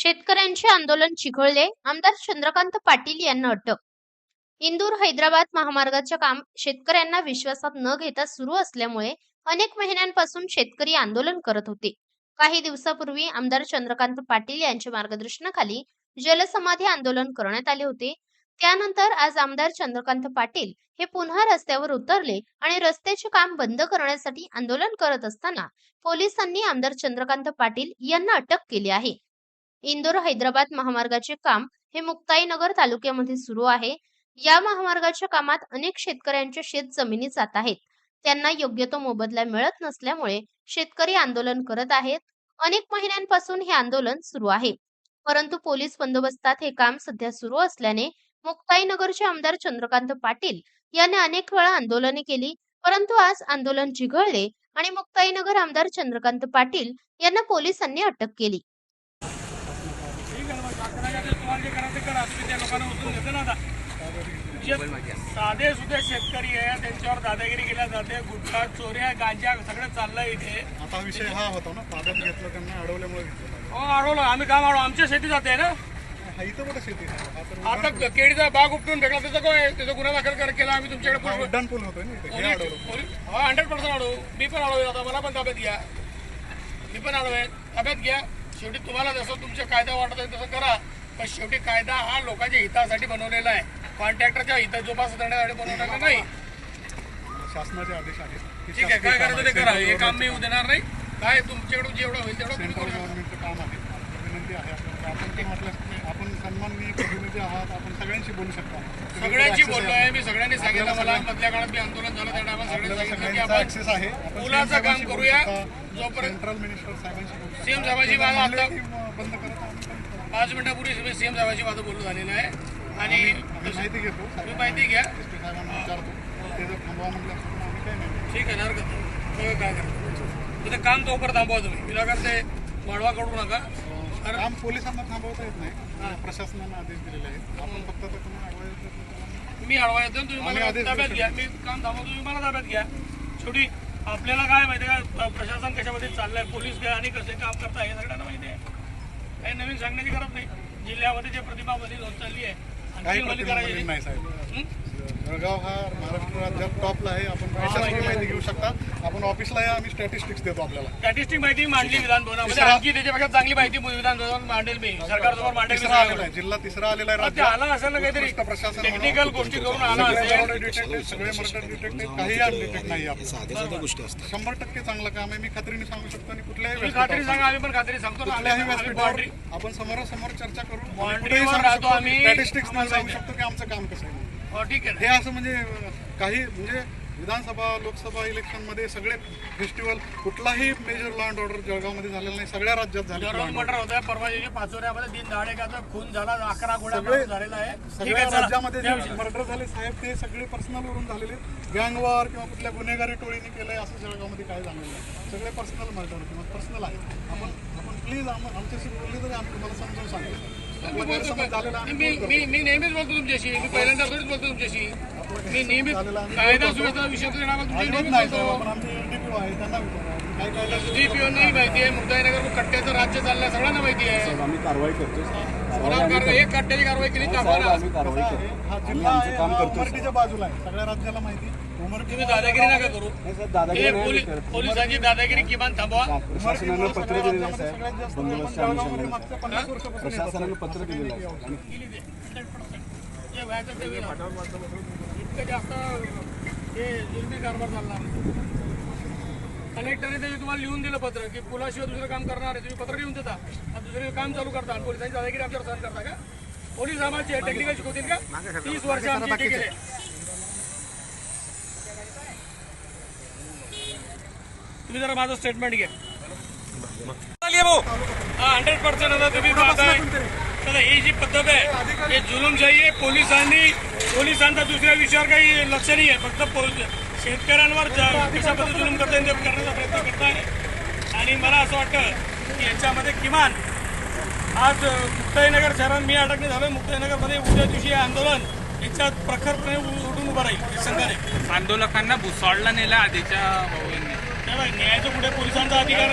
शेतकऱ्यांचे आंदोलन चिघळले. आमदार चंद्रकांत पाटील यांना अटक. इंदूर हैदराबाद महामार्गाचे काम शेतकऱ्यांना विश्वासात न घेता सुरू असल्यामुळे अनेक महिन्यांपासून शेतकरी आंदोलन करत होते. काही दिवसापूर्वी आमदार चंद्रकांत पाटील यांच्या मार्गदर्शनाखाली जलसमाधी आंदोलन करण्यात आले होते. त्यानंतर आज आमदार चंद्रकांत पाटील हे पुन्हा रस्त्यावर उतरले आणि रस्त्याचे काम बंद करण्यासाठी आंदोलन करत असताना पोलिसांनी आमदार चंद्रकांत पाटील यांना अटक केली आहे. इंदोर हैदराबाद महामार्गाचे काम हे मुक्ताईनगर तालुक्यामध्ये सुरू आहे. या महामार्गाच्या कामात अनेक शेतकऱ्यांच्या शेत जमिनी जात आहेत. त्यांना योग्य तो मोबदला मिळत नसल्यामुळे शेतकरी आंदोलन करत आहेत. अनेक महिन्यांपासून हे आंदोलन सुरू आहे. परंतु पोलीस बंदोबस्तात हे काम सध्या सुरू असल्याने मुक्ताईनगरचे आमदार चंद्रकांत पाटील यांनी अनेक वेळा आंदोलने केली. परंतु आज आंदोलन चिघळले आणि मुक्ताईनगर आमदार चंद्रकांत पाटील यांना पोलिसांनी अटक केली ठीक आहे मग अकराच्या आधी तुम्हाला जे करायचं करा. तुम्ही त्या लोकांना उचलून घेतो ना आता. जे साधे सुधे शेतकरी आहे त्यांच्यावर दादागिरी केल्या जाते. गुटखा चोऱ्या गांजा सगळं चाललंय इथे. आता विषय हा होता ना ताब्यात घेतलं त्यांना अडवल्यामुळे घेतलं हो अडवलं. आम्ही काम अडवलं. आमच्या शेती जाते ना. हा इथं कुठं शेती आहे? हा तर आता केळीचा बाग उपटून भेटला त्याचा काय त्याचा गुन्हा दाखल कर- केला. आम्ही तुमच्याकडे हा पोलीस उड्डाण पूल होतोय ना इथे. हे अडवलं. हा हंड्रेड पर्सेंट अडवू. मी पण अडवेल आता. मला पण ताब्यात घ्या. मी पण अडवेल ताब्यात घ्या. शेवटी तुम्हाला जसं तुमच्या कायदा वाटत आहे तसं करा. पण शेवटी कायदा हा लोकांच्या हितासाठी बनवलेला आहे. कॉन्ट्रॅक्टरच्या हित जोपास करण्यासाठी बनवलेला नाही? शासनाचे आदेश आहेत. हे ठीक आहे काय करायचं ते करा. आहे. हे काम मी येऊ देणार नाही. काय तुमच्याकडून जेवढं होईल तेवढं तुम्ही करू. गव्हर्नमेंटचं काम आहे. विनंती आहे. आपण पण म्हटलं आपण सन्माननीय प्रतिनिधी आहात. आपण सगळ्यांशी बोलू शकता. Access बोललो आहे. आहे मी सगळ्यांनी सांगितलं मला. मधल्या काळात मी आंदोलन झालं त्या टायमाला सगळ्यांनी सांगितलं की आपण आहे. आपण पुलाचं काम करूया. जोपर्यंत- मिनिस्टर साहेबांशी. सीएम साहेबांची मला आता- म, बंद करत. पाच मिनिटापूर्वी सीएम साहेबांची माझं बोलणं झालेलं आहे. आणि माहिती घेतो. तुम्ही माहिती घ्या. ठीक आहे ना हरकत नाही. काय करा ते काम तोपर्यंत थांबवा तुम्ही. विनाकारण ते वाढवा करू नका. कारण काम पोलिसांना थांबवता येत नाही. प्रशासनाने आदेश दिलेले आहेत. आपण फक्त. तुम्ही अडवा येतो तुम्ही मला ताब्यात घ्या. मी काम थांबवतो तुम्ही मला ताब्यात घ्या. शेवटी आपल्याला काय माहिती का? प्रशासन कशामध्ये चाललंय? पोलीस काय आणि कसे काम करता हे सगळ्यांना माहिती आहे. काही नवीन सांगण्याची गरज नाही. जिल्ह्यामध्ये जे प्रतिभा बदल होत चालली आहे आणखी प्रतिमा करायची. हं? जळगाव हा महाराष्ट्र राज्यात टॉपला आहे. आपण कशासाठी माहिती घेऊ शकता. आपण ऑफिसला या आम्ही स्टॅटिस्टिक्स देतो आपल्याला. स्टॅटिस्टिक माहिती मांडली विधान भवनामध्ये तिसरा- आणखी त्याच्यापेक्षा चांगली माहिती विधान भवनात मांडेल मी. सरकारसमोर मांडेल तिसरा आलेला. आहे. जिल्हा तिसरा आलेला आहे राज्यात. आला असेल ना काहीतरी. उत्कृष्ट प्रशासन टेक्निकल गोष्टी करून आला सगळे असेल. सगळे मर्डर डिटेक्टिव्ह काही अनडिटेक्ट नाही आपण साध्या साध्या गोष्टी असतात. शंभर टक्के चांगलं काम आहे. मी खात्रीने सांगू शकतो आणि कुठल्याही तुम्ही व्यासपीठावर खात्री सांगा आम्ही पण खात्री सांगतो ना. कुठल्याही आम्ही व्यासपीठावर बाउंड्री आपण समोरासमोर चर्चा करू आणि बाउंड्रीवर कुठेही सांगू राहतो शकतो. आम्ही. स्टॅटिस्टिक्स सांगू शकतो की आमचं काम कसं आहे. ठीक आहे. हे. असं म्हणजे काही म्हणजे विधानसभा लोकसभा इलेक्शनमध्ये सगळे फेस्टिवल कुठलाही मेजर लॉ अँड ऑर्डर जळगावमध्ये झालेला नाही. सगळ्या राज्यात झाले. होत आहे परवा दिवशी पाचोऱ्यामध्ये दिन खून झाला अकरा गोळ्या झालेला आहे. सगळ्या. राज्यामध्ये जे. मर्डर झाले साहेब ते सगळे पर्सनल वरून झालेले. गँगवार किंवा कुठल्या गुन्हेगारी टोळीने केलंय असं जळगावमध्ये काय झालेलं नाही. सगळे पर्सनल मर्डर किंवा पर्सनल आहे आपण आपण प्लीज आमच्याशी बोलले तरी आम्ही तुम्हाला समजावून सांगतो. मी मी मी नेहमीच बोलतो तुमच्याशी मी पहिल्यांदा थोडीच बोलतो तुमच्याशी मी नेहमीच. कायदा सुव्यवस्था विषय नावाला करतो. तुमच्या नेहमीच बोलतो डीपीओ नाही माहिती आहे मुक्ताईनगर कट्ट्याचं राज्य चाललंय सगळ्यांना माहिती आहे आम्ही कारवाई करतो हा उमरठीच्या बाजूला आहे. सगळ्या राज्याला माहिती. उमरठी दादागिरी नका करू. पोलिसांची किमान थांबवा. प्रशासनानं पत्र दिलेलं आहे सगळ्यात साहेब जास्त बंदोबस्त जळगावमध्ये आम्ही मागच्या पन्नास वर्षापासून येत प्रशासनानं असतात. पत्र दिलेलं आहे आणि केली ते 100%. जे व्हायचं ते होईल. इतकं जास्त हे कारभार चालणार कलेक्टरने ते तुम्हाला लिहून दिलं पत्र की पुलाशिवाय दुसरं काम करणार आहे. तुम्ही पत्र लिहून देता. आणि दुसरं काम चालू करता. आणि पोलिसांची दादागिरी आमच्यावर सहन करता का? पोलीस आम्हाला टेक्निकल शिकवतील का? तीस वर्ष आमची गेले तुम्ही जरा माझं स्टेटमेंट घ्या. हा हंड्रेड पर्सेंट आता तुम्ही पाहताय. तर ही जी पद्धत आहे हे जुलूमशाही आहे. पोलिसांनी पोलिसांचा दुसऱ्या विषयावर काही लक्ष नाही आहे. फक्त शेतकऱ्यांवर कशा पद्धतीने जुलूम करता येईल ते करण्याचा प्रयत्न करताय. आणि मला असं वाटतं की याच्यामध्ये किमान आज मुक्ताईनगर शहरात मी अडकणे झालोय. मुक्ताईनगरमध्ये उद्या दिवशी आंदोलन याच्यात प्रखरपणे उठून उभं राहील संघाने. आंदोलकांना भुसावळला नेलं आधीच्या न्यायाच्या पुढे पोलिसांचा अधिकार